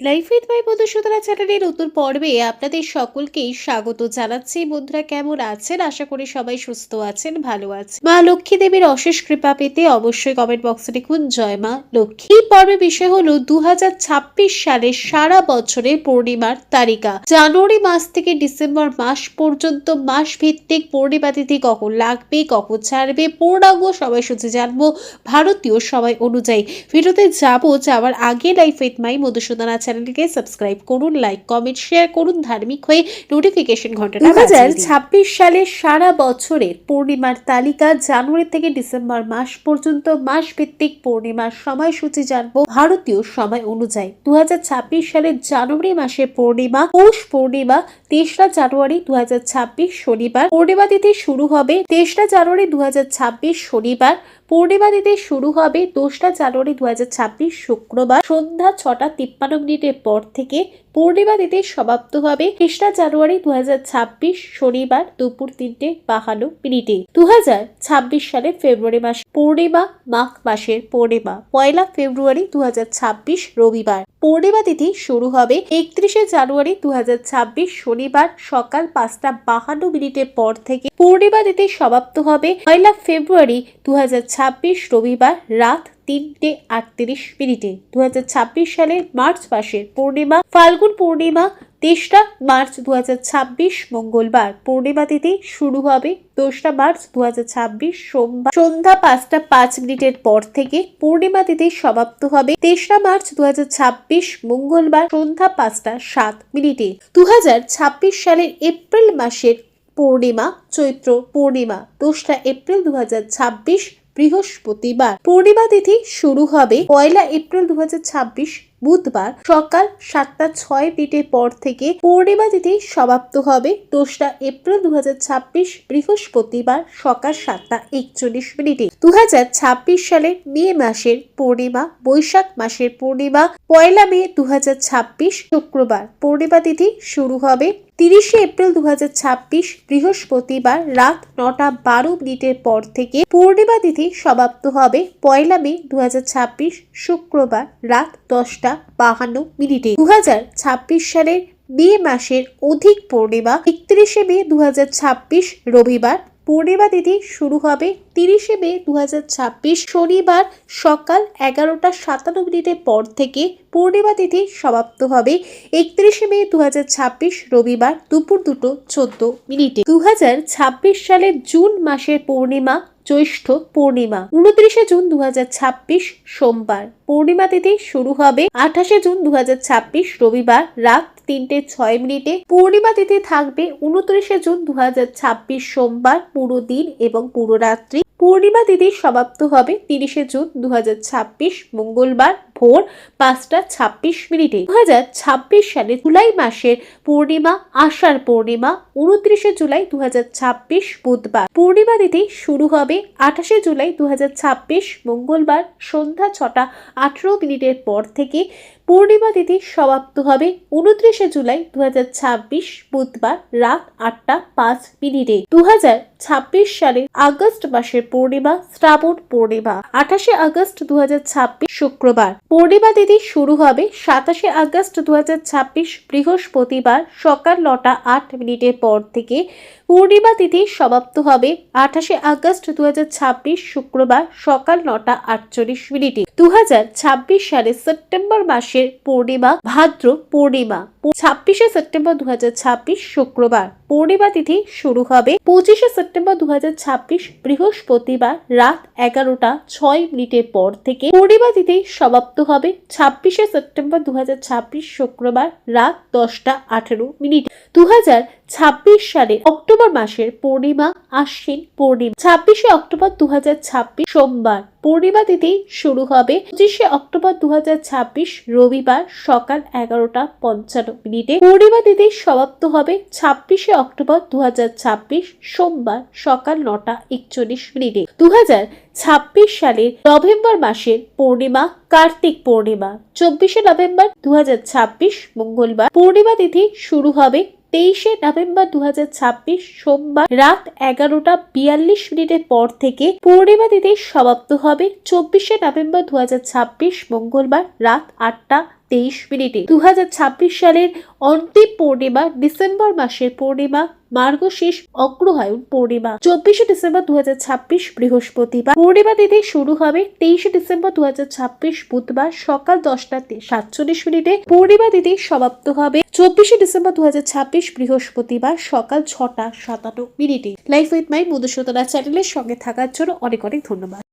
Life with my Madhusudana চ্যানেলের নতুন পর্বে আপনাদের সকলকেই স্বাগত জানাচ্ছি। বন্ধুরা কেমন আছেন? আশা করি সবাই সুস্থ আছেন, ভালো আছেন। মা লক্ষ্মী দেবীর অশেষ কৃপা পেতে অবশ্যই কমেন্ট বক্সে লিখুন, জয় মা লক্ষ্মী। পর্বের বিষয় হলো দু সালের সারা বছরের পূর্ণিমার তালিকা জানুয়ারি মাস থেকে ডিসেম্বর মাস পর্যন্ত মাস ভিত্তিক পূর্ণিমা তিথি কখন লাগবে, কখন ছাড়বে, পূর্ণাঙ্গ সময়সূচি জানব, ভারতীয় সময় অনুযায়ী। ভিডিওতে যাব যাওয়ার আগে লাইফ উইথ মাই মধুসূদনা চ্যানেলটিকে সাবস্ক্রাইব করুন লাইক কমেন্ট শেয়ার করুন, ধার্মিক হয়ে নোটিফিকেশন ঘন্টাটা হাজার ছাব্বিশ সালের সারা বছরের পূর্ণিমার তালিকা জানুয়ারি থেকে ডিসেম্বর মাস পর্যন্ত মাস ভিত্তিক পূর্ণিমার সময়সূচি জানব ভারতীয় সময় অনুযায়ী। দু হাজার ছাব্বিশ সালের জানুয়ারি মাসে পূর্ণিমা, পৌষ পূর্ণিমা, তেসরা জানুয়ারি দু হাজার ছাব্বিশ শনিবার। পূর্ণিমা তিথি শুরু হবে তেসরা জানুয়ারি দু হাজার ছাব্বিশ শনিবার। পূর্ণিমা তিথি শুরু হবে দোসরা জানুয়ারি দু হাজার ছাব্বিশ শুক্রবার সন্ধ্যা ছটা তিপ্পান্ন মিনিটের পর থেকে পূর্ণিমা দিতে সমাপ্ত হবে তেসরা জানুয়ারি দু হাজার ছাব্বিশ শনিবার দুপুর তিনটে বাহান্ন মিনিটে। দু সালের ফেব্রুয়ারি মাস পূর্ণিমা, মাঘ মাসের পূর্ণিমা, পয়লা ফেব্রুয়ারি দুহাজার ছাব্বিশ রবিবার। পূর্ণিমা তিথি শুরু হবে একত্রিশে জানুয়ারি দুহাজার ছাব্বিশ শনিবার সকাল পাঁচটা বাহান্ন মিনিটের পর থেকে। পূর্ণিমা তিথি সমাপ্ত হবে পয়লা ফেব্রুয়ারি দু হাজার ছাব্বিশ রবিবার রাত তিনটে আটত্রিশ মিনিটে। দু সালের মার্চ মাসের পূর্ণিমা, ফাল্গুন পূর্ণিমা তেসরা মার্চ দু হাজার ছাব্বিশ, মঙ্গলবার। পূর্ণিমা তিথি শুরু হবে দোসরা মার্চ দুহাজার ছাব্বিশ, সোমবার। সন্ধ্যা পাঁচটা পাঁচ মিনিটের পর থেকে পূর্ণিমা তিথি সমাপ্ত হবে তেসরা মার্চ দু হাজার ছাব্বিশ, মঙ্গলবার সন্ধ্যা পাঁচটা সাত মিনিটে। দু হাজার ছাব্বিশ সালের এপ্রিল মাসের পূর্ণিমা, চৈত্র পূর্ণিমা, দোসরা এপ্রিল দু হাজার ছাব্বিশ, বৃহস্পতিবার। পূর্ণিমা তিথি শুরু হবে পয়লা এপ্রিল দু হাজার ছাব্বিশ বুধবার সকাল সাতটা ছয় মিনিটের পর থেকে পূর্ণিমা তিথি সমাপ্ত হবে। দোসরা এপ্রিল দু হাজার ছাব্বিশ বৃহস্পতিবার সকাল সাতটা একচল্লিশ মিনিটে। দু সালের মে মাসের পূর্ণিমা, বৈশাখ মাসের পূর্ণিমা, পয়লা মে দু হাজার ছাব্বিশ শুক্রবার। পূর্ণিমা তিথি শুরু হবে তিরিশে এপ্রিল দুহাজার ছাব্বিশ বৃহস্পতিবার রাত নটা বারো মিনিটের পর থেকে পূর্ণিমা তিথি সমাপ্ত হবে। পয়লা মে দু হাজার ছাব্বিশ শুক্রবার রাত দশটা বাহান্ন মিনিটে। দু হাজার ছাব্বিশ সালের মে মাসের অধিক পূর্ণিমা একত্রিশে মে দু হাজার ছাব্বিশ রবিবার পূর্ণিমা তিথি শুরু হবে তিরিশে মে দু হাজার ছাব্বিশ শনিবার সকাল এগারোটা সাতান্ন মিনিটের পর থেকে পূর্ণিমা তিথি সমাপ্ত হবে। একত্রিশে মে দু হাজার ছাব্বিশ রবিবার দুপুর দুটো চোদ্দ মিনিটে। দু হাজার ছাব্বিশ সালের জুন মাসের পূর্ণিমা জ্যৈষ্ঠ পূর্ণিমা। উনত্রিশে জুন দু হাজার ছাব্বিশ সোমবার। পূর্ণিমা তিথি শুরু হবে আঠাশে জুন দু হাজার ছাব্বিশ রবিবার রাত তিনটে ছয় মিনিটে পূর্ণিমা তিথি থাকবে উনত্রিশে জুন দু হাজার ছাব্বিশ সোমবার পুরো দিন এবং পুরো রাত্রি। পূর্ণিমা তিথি সমাপ্ত হবে তিরিশে জুন দু হাজার ছাব্বিশ মঙ্গলবার। ভোর পাঁচটা ছাব্বিশ মিনিটে। দু হাজার ছাব্বিশ সালে জুলাই মাসের পূর্ণিমা, আষাঢ় পূর্ণিমা, উনত্রিশে জুলাই দু হাজার ছাব্বিশ বুধবার। পূর্ণিমা তিথি শুরু হবে আঠাশে জুলাই দুহাজার ছাব্বিশ, মঙ্গলবার সন্ধ্যা ছটা আঠেরো মিনিটের পর থেকে। পূর্ণিমা তিথি সমাপ্ত হবে উনত্রিশে জুলাই দু হাজার ছাব্বিশ, বুধবার রাত আটটা পাঁচ মিনিটে। দু সালের আগস্ট মাসের পূর্ণিমা, শ্রাবণ পূর্ণিমা, আঠাশে আগস্ট দু হাজার ছাব্বিশ শুক্রবার। পূর্ণিমা তিথি শুরু হবে সাতাশে আগস্ট দু হাজার ছাব্বিশ বৃহস্পতিবার সকাল নটা আট মিনিটের পর থেকে। পূর্ণিমা তিথি সমাপ্ত হবে আঠাশে আগস্ট দু হাজার ছাব্বিশ শুক্রবার সকাল নটা আটচল্লিশ মিনিটে। দু সালে সেপ্টেম্বর মাসের পূর্ণিমা ভাদ্র পূর্ণিমা। ছাব্বিশে সেপ্টেম্বর দু হাজার ছাব্বিশ শুক্রবার। পূর্ণিমা তিথি শুরু হবে পঁচিশে সেপ্টেম্বর দু হাজার ছাব্বিশ বৃহস্পতিবার রাত এগারোটা ছয় মিনিটের পর থেকে পূর্ণিমা তিথি সমাপ্ত হবে ছাব্বিশে সেপ্টেম্বর দু হাজার ছাব্বিশ শুক্রবার রাত দশটা আঠেরো মিনিট। দু হাজার ছাব্বিশ সালে অক্টোবর মাসের পূর্ণিমা আশ্বিন পূর্ণিমা। ছাব্বিশে অক্টোবর দু হাজার ছাব্বিশ সোমবার। পূর্ণিমা তিথি শুরু হবে পঁচিশে অক্টোবর দু হাজার ছাব্বিশ রবিবার সকাল এগারোটা পঞ্চান্ন মিনিটে। পূর্ণিমা তিথি সমাপ্ত হবে ছাব্বিশে অক্টোবর দু হাজার ছাব্বিশ সোমবার সকাল নটা একচল্লিশ মিনিটে। দু ছাব্বিশ সালের নভেম্বর মাসের পূর্ণিমা কার্তিক পূর্ণিমা। চব্বিশে নভেম্বর দু হাজার ছাব্বিশ মঙ্গলবার। পূর্ণিমা তিথি শুরু হবে তেইশে নভেম্বর দু হাজার ছাব্বিশ সোমবার রাত এগারোটা বিয়াল্লিশ মিনিটের পর থেকে পূর্ণিমা তিথি সমাপ্ত হবে। চব্বিশে নভেম্বর দুহাজার ছাব্বিশ মঙ্গলবার রাত আটটা তেইশ মিনিটে। দু হাজার ছাব্বিশ সালের অন্তিম পূর্ণিমা, ডিসেম্বর মাসের পূর্ণিমা মার্গশীর্ষ অগ্রহায়ণ পূর্ণিমা। চব্বিশে ডিসেম্বর দুহাজার ছাব্বিশ বৃহস্পতিবার। পূর্ণিমা তিথি শুরু হবে তেইশে ডিসেম্বর দুহাজার ছাব্বিশ বুধবার সকাল দশটা সাতচল্লিশ মিনিটে পূর্ণিমা তিথি সমাপ্ত হবে চব্বিশে ডিসেম্বর দু হাজার ছাব্বিশ বৃহস্পতিবার সকাল ছটা সাতান্ন মিনিটে। লাইফ উইথ মাই মধুসূদনা চ্যানেলের সঙ্গে থাকার জন্য অনেক অনেক ধন্যবাদ।